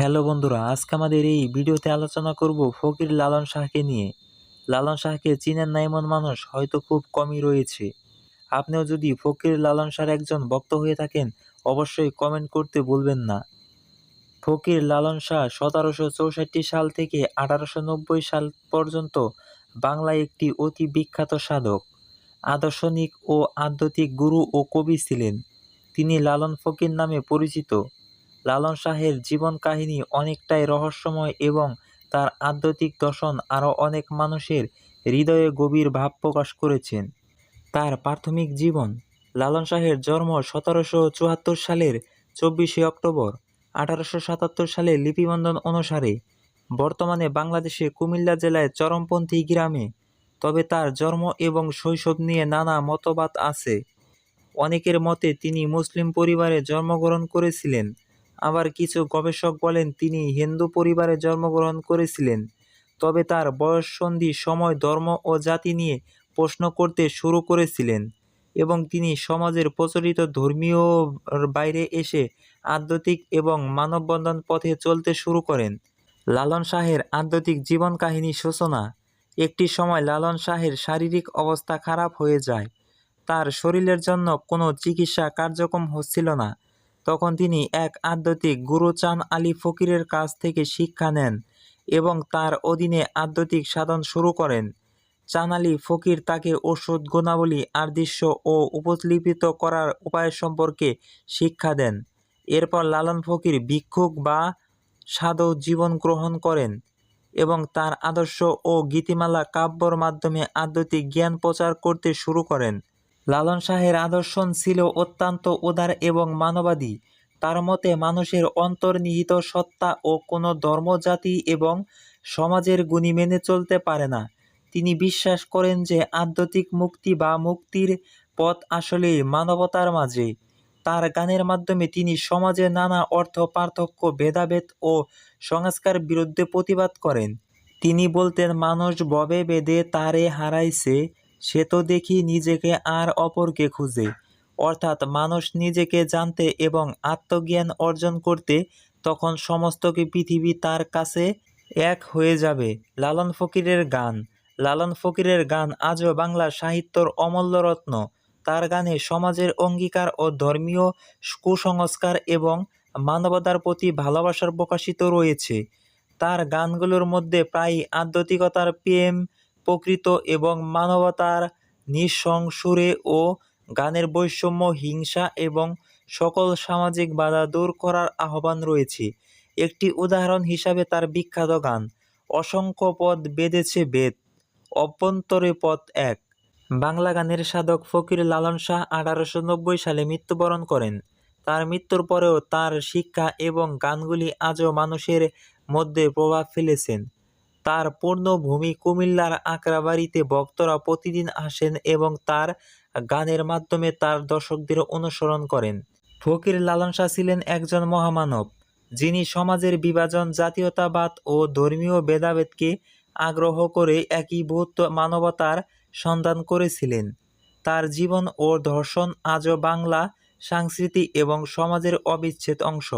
Hello বন্ধুরা, আজকে আমাদের এই ভিডিওতে আলোচনা করব ফকির লালন শাহকে নিয়ে। লালন শাহকে চিনেন না এমন মানুষ হয়তো খুব কমই রয়েছে। আপনিও যদি ফকির লালন শাহর একজন ভক্ত হয়ে থাকেন, অবশ্যই কমেন্ট করতে ভুলবেন না। ফকির লালন শাহ সতেরোশো চৌষট্টি সাল থেকে আঠারোশো নব্বই সাল পর্যন্ত বাংলায় একটি অতি বিখ্যাত সাধক, আদর্শনিক ও আধ্যাত্মিক গুরু ও কবি ছিলেন। তিনি লালন ফকির নামে পরিচিত। লালন শাহের জীবন কাহিনী অনেকটাই রহস্যময় এবং তার আধ্যাত্মিক দর্শন আরও অনেক মানুষের হৃদয়ে গভীর ভাব প্রকাশ করেছেন। তার প্রাথমিক জীবন লালন শাহের জন্ম সতেরোশো চুয়াত্তর সালের চব্বিশে অক্টোবর, আঠারোশো সাতাত্তর সালে লিপিবন্ধন অনুসারে। বর্তমানে বাংলাদেশে কুমিল্লা জেলায় চরমপন্থী গ্রামে, তবে তার জন্ম এবং শৈশব নিয়ে নানা মতবাদ আছে। অনেকের মতে তিনি মুসলিম পরিবারে জন্মগ্রহণ করেছিলেন। আবার কিছু গবেষক বলেন, তিনি হিন্দু পরিবারে জন্মগ্রহণ করেছিলেন। তবে তার বয়ঃসন্ধি সময় ধর্ম ও জাতি নিয়ে প্রশ্ন করতে শুরু করেছিলেন এবং তিনি সমাজের প্রচলিত ধর্মীয় বাইরে এসে আধ্যাত্মিক এবং মানববন্ধন পথে চলতে শুরু করেন। লালন শাহের আধ্যাত্মিক জীবন কাহিনী সূচনা। একটি সময় লালন শাহের শারীরিক অবস্থা খারাপ হয়ে যায়। তার শরীরের জন্য কোনো চিকিৎসা কার্যক্রম হচ্ছিল না। তখন তিনি এক আধ্যাত্মিক গুরু চান আলী ফকিরের কাছ থেকে শিক্ষা নেন এবং তার অধীনে আধ্যাত্মিক সাধন শুরু করেন। চান আলী ফকির তাকে ওষুধ, গুণাবলী, আদৃশ্য ও উপলিপিত করার উপায় সম্পর্কে শিক্ষা দেন। এরপর লালন ফকির ভিক্ষুক বা সাধক জীবন গ্রহণ করেন এবং তার আদর্শ ও গীতিমালা কাব্যর মাধ্যমে আধ্যাত্মিক জ্ঞান প্রচার করতে শুরু করেন। লালন শাহের আদর্শন ছিল অত্যন্ত উদার এবং মানবাদী। তার মতে মানুষের অন্তর্নিহিত সত্তা ও কোনো ধর্মজাতি এবং সমাজের গুণী মেনে চলতে পারে না। তিনি বিশ্বাস করেন যে আধ্যাত্মিক মুক্তি বা মুক্তির পথ আসলে মানবতার মাঝে। তার গানের মাধ্যমে তিনি সমাজে নানা অর্থ পার্থক্য, ভেদাভেদ ও সংস্কার বিরুদ্ধে প্রতিবাদ করেন। তিনি বলতেন, মানুষ ববে বেদে তারে হারাইছে সে তো দেখি নিজেকে আর অপরকে খুঁজে। অর্থাৎ মানুষ নিজেকে জানতে এবং আত্মজ্ঞান অর্জন করতে তখন সমস্ত কি পৃথিবী তার কাছে এক হয়ে যাবে। লালন ফকিরের গান। লালন ফকিরের গান আজও বাংলা সাহিত্যর অমূল্য রত্ন। তার গানে সমাজের অঙ্গীকার ও ধর্মীয় কুসংস্কার এবং মানবতার প্রতি ভালোবাসার প্রকাশিত রয়েছে। তার গানগুলোর মধ্যে প্রায় আধ্যাত্মিকতার প্রেম প্রকৃত এবং মানবতার নিঃসংসুরে ও গানের বৈষম্য, হিংসা এবং সকল সামাজিক বাধা দূর করার আহ্বান রয়েছে। একটি উদাহরণ হিসাবে তার বিখ্যাত গান, অসংখ্য পদ বেঁধেছে বেদ, অভ্যন্তরে পথ এক। বাংলা গানের সাধক ফকির লালন শাহ আঠারোশো নব্বই সালে মৃত্যুবরণ করেন। তার মৃত্যুর পরেও তার শিক্ষা এবং গানগুলি আজও মানুষের মধ্যে প্রভাব ফেলেছেন। তার পূর্ণভূমি কুমিল্লার আঁকড়াবাড়িতে ভক্তরা প্রতিদিন আসেন এবং তার গানের মাধ্যমে তার দর্শকদের অনুসরণ করেন। ফকির লালন শাহ ছিলেন একজন মহামানব, যিনি সমাজের বিভাজন, জাতীয়তাবাদ ও ধর্মীয় ভেদাভেদকে আগ্রহ করে একীভূত মানবতার সন্ধান করেছিলেন। তার জীবন ও দর্শন আজও বাংলা, সংস্কৃতি এবং সমাজের অবিচ্ছেদ অংশ।